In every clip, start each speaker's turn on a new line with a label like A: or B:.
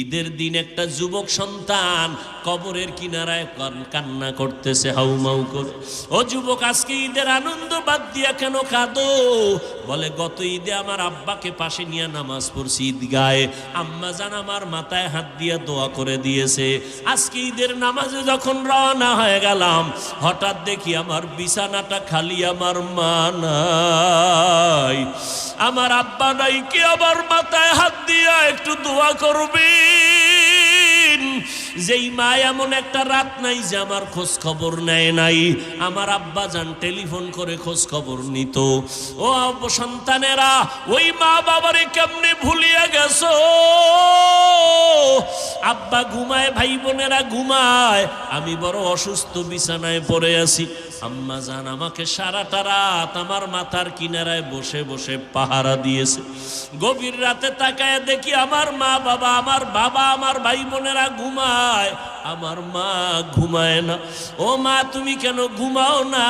A: ঈদের দিন একটা যুবক সন্তান কবরের কিনারায় কান্না করতেছে হাউমাউ করে। ও যুবক, আজকে ঈদের আনন্দ বাদ দিয়া কেন কাঁদো? বলে, গত ঈদে আমার আব্বাকে পাশে নিয়ে নামাজ পড়ছি ঈদগায়ে আম্মা জান আমার মাথায় হাত দিয়া দোয়া করে দিয়েছে। আজকে ঈদের নামাজে যখন রওনা হয়ে গেলাম, হঠাৎ দেখি আমার বিছানাটা খালি, আমার মা নাই। আমার আব্বা নাই কি আমার মাথায় হাত দিয়া একটু দোয়া করবি যেই মা এমন একটা রাত নাই যে আমার খোঁজ খবর নেয় নাই। আমার আব্বা যান টেলিফোন করে খোঁজ খবর নিত। ও সন্তানেরা, ওই মা বাবারে কেমনে ভুলিয়া গেছো? আব্বা ঘুমায়, ভাই বোনেরা ঘুমায়। আমি বড় অসুস্থ, বিছানায় পড়ে আছি। আম্মা জান আমাকে সারাটা রাত আমার মাথার কিনারায় বসে বসে পাহারা দিয়েছে। গভীর রাতে তাকায় দেখি আমার মা বাবা, আমার বাবা, আমার ভাই বোনেরা ঘুমায়। আমার মা ঘুমায় না। ও মা, তুমি কেন ঘুমাও না?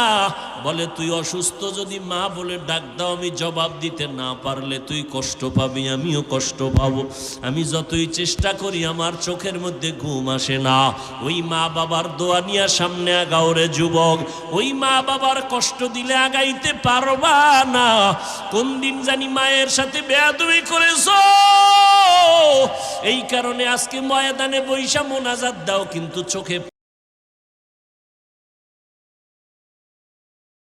A: বলে, তুই অসুস্থ যদি মা বলে ডাক দাও, আমি জবাব দিতে না পারলে তুই কষ্ট পাবি, আমিও কষ্ট পাবো। আমি যতই চেষ্টা করি, আমার চোখের মধ্যে ঘুম আসে না। ওই মা বাবার দোয়া নিয়ে সামনে আগাওরে যুবক। ওই মা বাবার কষ্ট দিলে আগাইতে পারবা না। কোন দিন জানি মায়ের সাথে বেয়াদবি করেছ? এই কারণে আজকে ময়দানে বৈশা মোনাজাত দাও কিন্তু চোখে